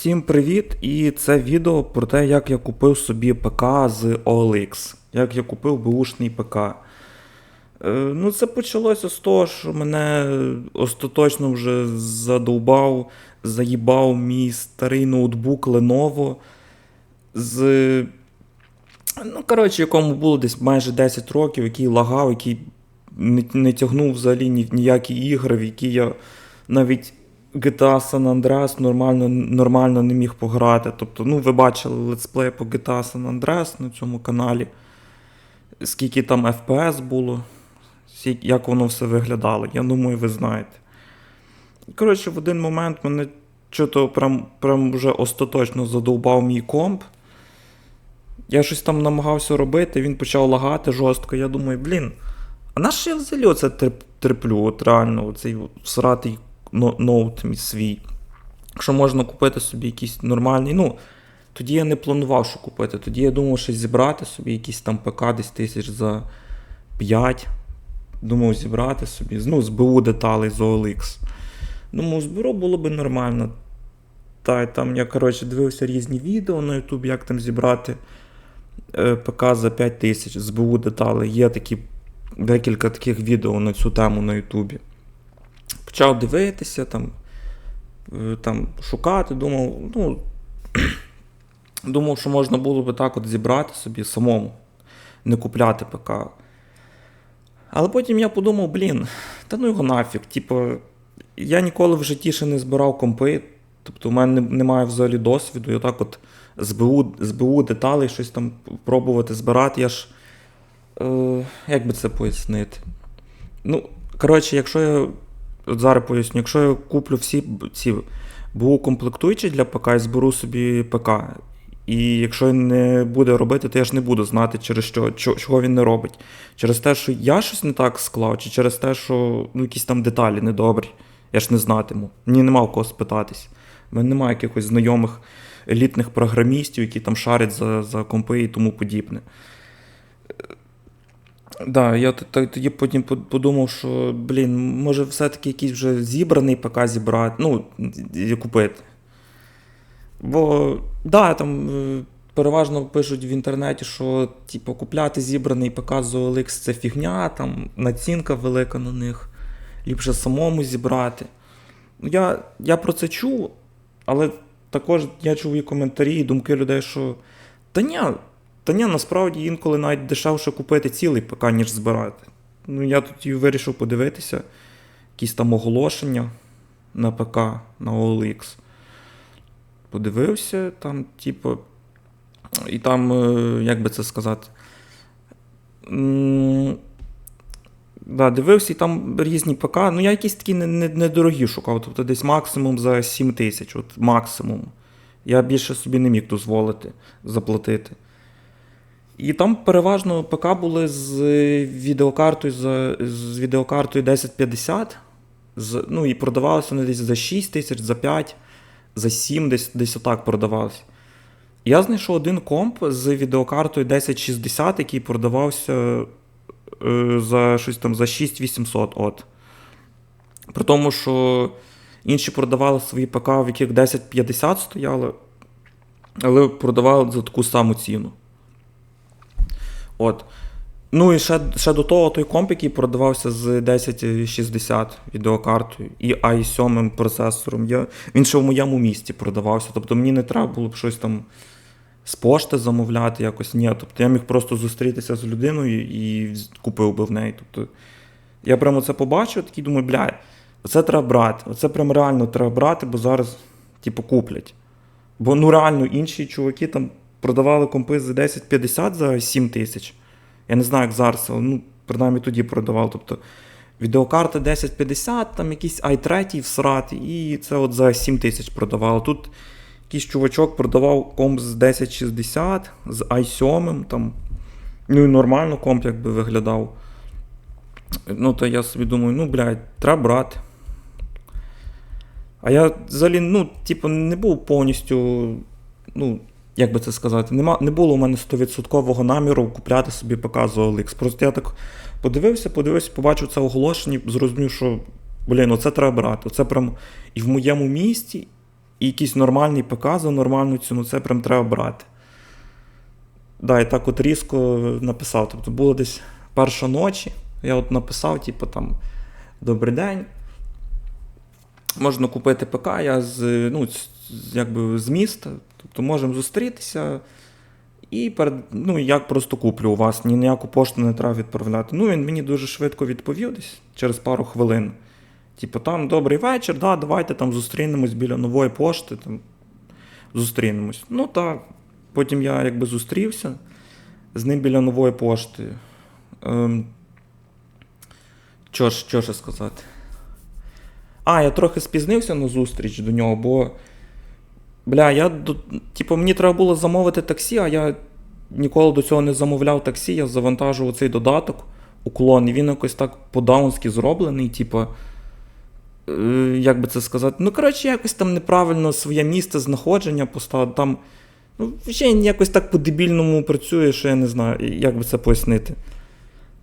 Всім привіт! І це відео про те, як я купив собі ПК з OLX. Як я купив бушний ПК. Е, ну, це почалося з того, що мене остаточно вже задовбав, заїбав мій старий ноутбук Lenovo з. Ну, коротше, якому було десь майже 10 років, який лагав, який не, не тягнув взагалі ні, ніякі ігри, в які я навіть GTA San Andreas нормально, нормально не міг пограти. Тобто, ну, ви бачили летсплей по GTA San Andreas на цьому каналі. Скільки там FPS було, як воно все виглядало. Я думаю, ви знаєте. Коротше, в один момент мене чого прям, прям вже остаточно задовбав мій комп. Я щось там намагався робити, він почав лагати жорстко. Я думаю, блін, а на що я взагалі оце терплю? От реально, всратий но- ноут свій. Якщо можна купити собі якийсь нормальний. Ну, тоді я не планував, що купити. Тоді я думав, що зібрати собі якийсь там ПК десь тисяч за 5. Думав зібрати собі. Ну, з БУ деталей з OLX. Думав, зберу було би нормально. Та там я, коротше, дивився різні відео на YouTube, як там зібрати е, ПК за 5 тисяч з БУ деталей. Є такі декілька таких відео на цю тему на Ютубі. Почав дивитися, там, е, там шукати, думав, ну, думав, що можна було би так от зібрати собі самому, не купляти ПК. Але потім я подумав, блін, та ну його нафіг. Типу, я ніколи в житті ще не збирав компи. Тобто, у мене немає взагалі досвіду. Я так от з БУ, з щось там пробувати збирати. Я ж. Е, як би це пояснити? Ну, коротше, якщо я. От зараз поясню, якщо я куплю всі ці БУ комплектуючі для ПК і зберу собі ПК. І якщо він не буде робити, то я ж не буду знати, через що, чого він не робить. Через те, що я щось не так склав, чи через те, що ну, якісь там деталі недобрі. Я ж не знатиму. Мені нема в кого спитатись. У мене немає якихось знайомих елітних програмістів, які там шарять за, за компи і тому подібне. Да, я тоді потім подумав, що, блін, може, все-таки якийсь вже зібраний ПК зібрати, ну, купити. Бо, да, там е, переважно пишуть в інтернеті, що типу, купляти зібраний ПК з OLX це фігня, там націнка велика на них, ліпше самому зібрати. Ну, Я, я про це чув, але також я чув і коментарі, і думки людей, що та ні, та насправді інколи навіть дешевше купити цілий ПК, ніж збирати. Ну, я тут вирішив подивитися, якісь там оголошення на ПК, на OLX. Подивився, там, типу, і там, е, як би це сказати. Да, дивився, і там різні ПК. Ну, я якісь такі недорогі шукав, тобто десь максимум за 7 тисяч, от максимум. Я більше собі не міг дозволити заплатити. І там переважно ПК були з відеокартою, за, з відеокартою 1050. З, ну і продавалися вони десь за 6 тисяч, за 5, за 7, десь, десь отак продавалися. Я знайшов один комп з відеокартою 1060, який продавався е, за щось там за 6800. От. При тому, що інші продавали свої ПК, в яких 1050 стояли, але продавали за таку саму ціну. От. Ну і ще, ще до того той комп, який продавався з 1060 відеокартою і i7 процесором. Я, він ще в моєму місті продавався. Тобто мені не треба було б щось там з пошти замовляти якось. Ні. Тобто я міг просто зустрітися з людиною і купив би в неї. Тобто я прямо це побачив, такий думаю, бля, оце треба брати. Оце прям реально треба брати, бо зараз, типу, куплять. Бо ну реально інші чуваки там продавали компи за 1050 за 7 тисяч. Я не знаю, як зараз, але ну, принаймні тоді продавав. Тобто відеокарта 1050, там якийсь i3 всрати, і це от за 7 тисяч продавали. Тут якийсь чувачок продавав комп з 1060, з i7, там, ну і нормально комп якби виглядав. Ну, то я собі думаю, ну, блядь, треба брати. А я взагалі, ну, типу, не був повністю, ну, як би це сказати, нема, не було у мене 100% наміру купляти собі ПК з OLX. Просто я так подивився, подивився, побачив це оголошення, зрозумів, що, блін, оце треба брати. Оце прям і в моєму місті, і якийсь нормальний ПК за нормальну ціну, це прям треба брати. Да, і так от різко написав. Тобто було десь перша ночі. Я от написав, типу, там, добрий день. Можна купити ПК, я з, ну, якби з міста, тобто можемо зустрітися. І перед, ну, як просто куплю у вас, ні ніяку пошту не треба відправляти. Ну, він мені дуже швидко відповів десь через пару хвилин. Типу, там добрий вечір, да, давайте там зустрінемось біля нової пошти. Там, зустрінемось. Ну так. Потім я якби зустрівся з ним біля нової пошти. Ем, що ж, що ж сказати? А, я трохи спізнився на зустріч до нього, бо. Бля, я типу, мені треба було замовити таксі, а я ніколи до цього не замовляв таксі, я завантажував цей додаток уклон, і він якось так по-даунськи зроблений, типу. е, Як би це сказати? Ну, коротше, якось там неправильно своє місце знаходження поставив. Там, ну, ще якось так по-дебільному працює, що я не знаю, як би це пояснити.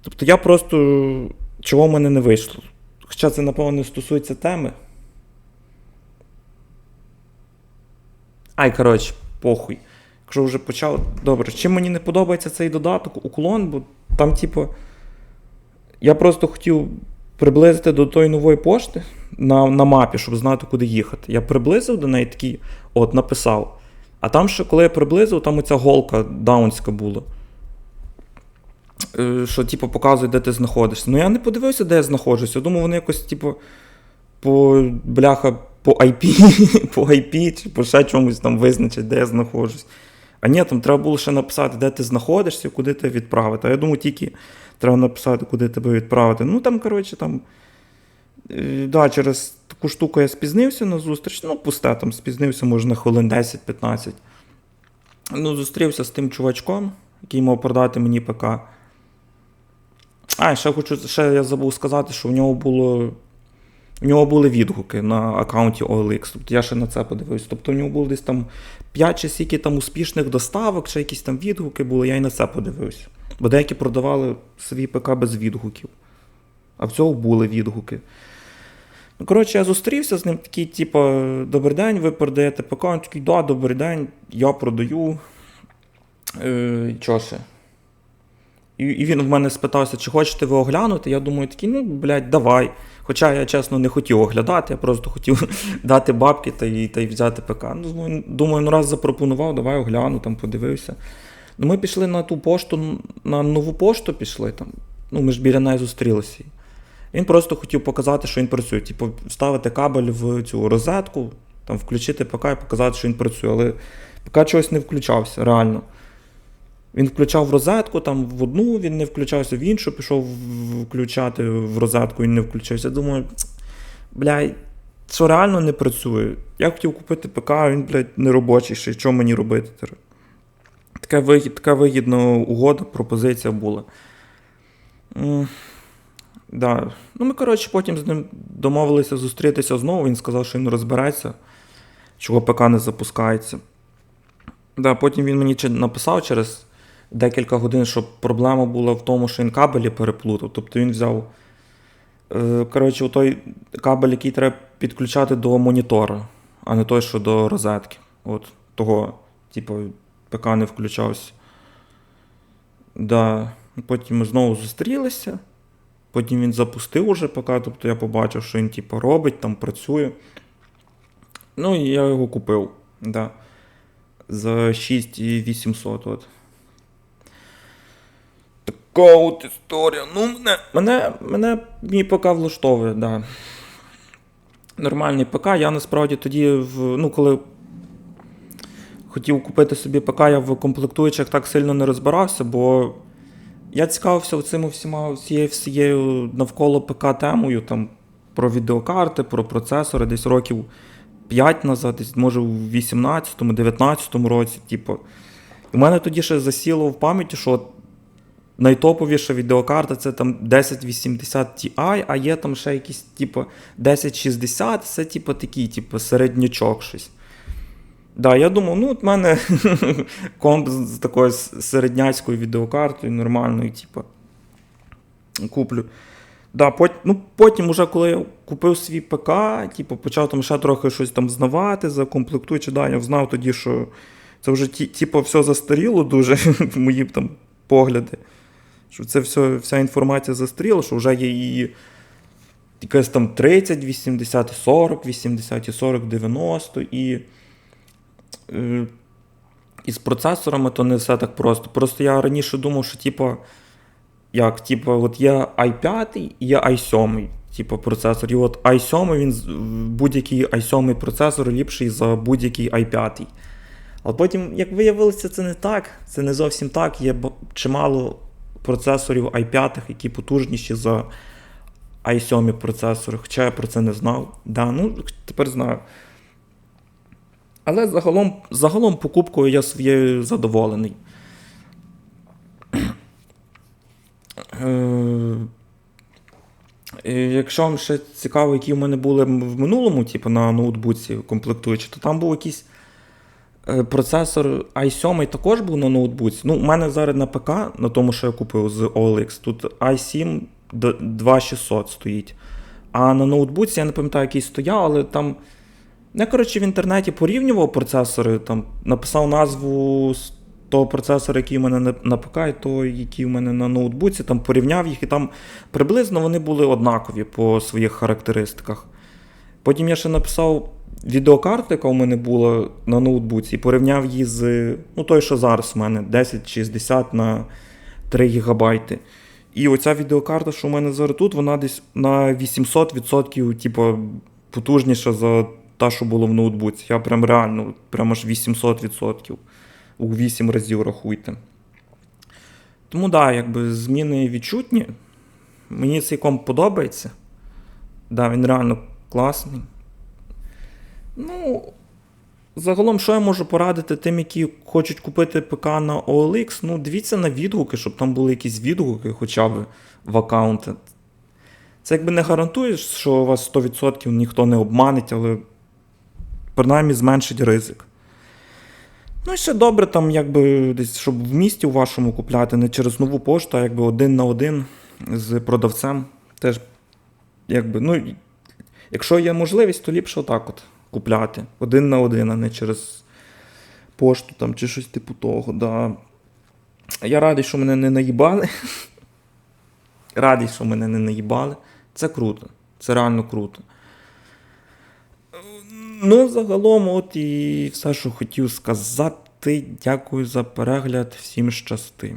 Тобто я просто. Чого в мене не вийшло? Хоча це, напевно, не стосується теми. Ай, коротше, похуй. Якщо вже почав. Добре, чим мені не подобається цей додаток, уклон, бо там, типу, я просто хотів приблизити до тої нової пошти на, на мапі, щоб знати, куди їхати. Я приблизив до неї такий, от, написав. А там ще, коли я приблизив, там оця голка даунська була. Е, Що, типу, показує, де ти знаходишся. Ну я не подивився, де я знаходжуся. Я думав, вони якось, типу, по бляха, по IP, по IP чи по ще чомусь там визначать, де я знаходжусь. А ні, там треба було ще написати, де ти знаходишся, куди тебе відправити. А я думаю, тільки треба написати, куди тебе відправити. Ну там, коротше, там. е, Да, через таку штуку я спізнився на зустріч. Ну, пусте, там спізнився, може, на хвилин 10-15. Ну, зустрівся з тим чувачком, який мав продати мені ПК. А, ще хочу, ще я забув сказати, що в нього було. У нього були відгуки на аккаунті OLX, тобто я ще на це подивився. Тобто у нього було десь там 5 чи скільки там успішних доставок, ще якісь там відгуки були, я і на це подивився. Бо деякі продавали свій ПК без відгуків. А в цього були відгуки. Ну, коротше, я зустрівся з ним, такий, типу, добрий день, ви продаєте ПК. Він такий, да, добрий день, я продаю. Е, що ще? І, і він в мене спитався, чи хочете ви оглянути. Я думаю, такий, ну, блядь, давай. Хоча я, чесно, не хотів оглядати, я просто хотів дати бабки та й, та й взяти ПК. Ну, думаю, ну раз запропонував, давай огляну, там подивився. Ну, ми пішли на ту пошту, на нову пошту пішли там. Ну, ми ж біля неї зустрілися. Він просто хотів показати, що він працює. Типу, вставити кабель в цю розетку, там, включити ПК і показати, що він працює. Але ПК чогось не включався, реально. Він включав в розетку, там в одну він не включався, в іншу пішов включати в розетку, він не включився. Думаю, бля, що реально не працює. Я хотів купити ПК, а він, блядь, не робочий ще. Що мені робити? Така, вигід, така вигідна угода, пропозиція була. Да. Ну, ми, коротше, потім з ним домовилися зустрітися знову. Він сказав, що він розбереться, чого ПК не запускається. Да, потім він мені написав через декілька годин, що проблема була в тому, що він кабелі переплутав. Тобто він взяв. е, Коротше, той кабель, який треба підключати до монітора, а не той, що до розетки. От того, типу, ПК не включався. Да. Потім ми знову зустрілися. Потім він запустив уже ПК, тобто я побачив, що він типу, робить, там працює. Ну і я його купив. Да. За 6800. От. Така от історія. Ну, мене, мене, мене мій ПК влаштовує, да. Нормальний ПК. Я насправді тоді, в, ну, коли хотів купити собі ПК, я в комплектуючих так сильно не розбирався, бо я цікавився цими всіма всією, всією навколо ПК темою, там, про відеокарти, про процесори, десь років 5 назад, десь, може, у 18-му, 19-му році. Типу. У мене тоді ще засіло в пам'яті, що найтоповіша відеокарта це там 1080 Ti, а є там ще якісь, типу, 1060, це типу такий, типу, середнячок щось. Да, я думав, ну от мене комп з такою середняцькою відеокартою, нормальною, типу, куплю. Да, пот... ну, потім, уже коли я купив свій ПК, типу, почав там ще трохи щось там знавати, закомплектуючи, да, я знав тоді, що це вже типу, все застаріло дуже, мої там погляди. Що це все, вся інформація застаріла, що вже є і якась там 30, 80, 40, 80, 40, 90 і. Е, і з процесорами то не все так просто. Просто я раніше думав, що типу, як, типу, от є i5 і є i7, типу, процесор. І от i7, він будь-який i7 процесор ліпший за будь-який i5. Але потім, як виявилося, це не так. Це не зовсім так. Є чимало процесорів i5, які потужніші за i7 процесори. Хоча я про це не знав. Да, ну, тепер знаю. Але загалом, загалом покупкою я своєю задоволений. Е, Якщо вам ще цікаво, які в мене були в минулому, типу на ноутбуці комплектуючі, то там був якийсь процесор i7 також був на ноутбуці. Ну, у мене зараз на ПК, на тому, що я купив з OLX, тут i7 2600 стоїть. А на ноутбуці я не пам'ятаю, який стояв, але там. Я, коротше, в інтернеті порівнював процесори, там написав назву того процесора, який у мене на- ПК, і той, який у мене на ноутбуці, там порівняв їх, і там приблизно вони були однакові по своїх характеристиках. Потім я ще написав відеокарту, яка у мене була на ноутбуці, порівняв її з ну, той, що зараз у мене 1060 на 3 гігабайти. І оця відеокарта, що у мене зараз тут, вона десь на 800% типу, потужніша за та, що було в ноутбуці. Я прям реально, прям аж 800%. У 8 разів рахуйте. Тому так, да, якби зміни відчутні. Мені цей комп подобається. Да, він реально класний. Ну, загалом, що я можу порадити тим, які хочуть купити ПК на OLX, ну, дивіться на відгуки, щоб там були якісь відгуки хоча б в аккаунті. Це якби не гарантує, що вас 100% ніхто не обманить, але принаймні зменшить ризик. Ну і ще добре, там, якби десь, щоб в місті у вашому купляти, не через нову пошту, а якби один на один з продавцем. Теж, якби, ну, якщо є можливість, то ліпше отак от купляти. Один на один, а не через пошту там, чи щось типу того. Да. Я радий, що мене не наїбали. Радий, що мене не наїбали. Це круто. Це реально круто. Ну, загалом, от і все, що хотів сказати. Дякую за перегляд. Всім щасти.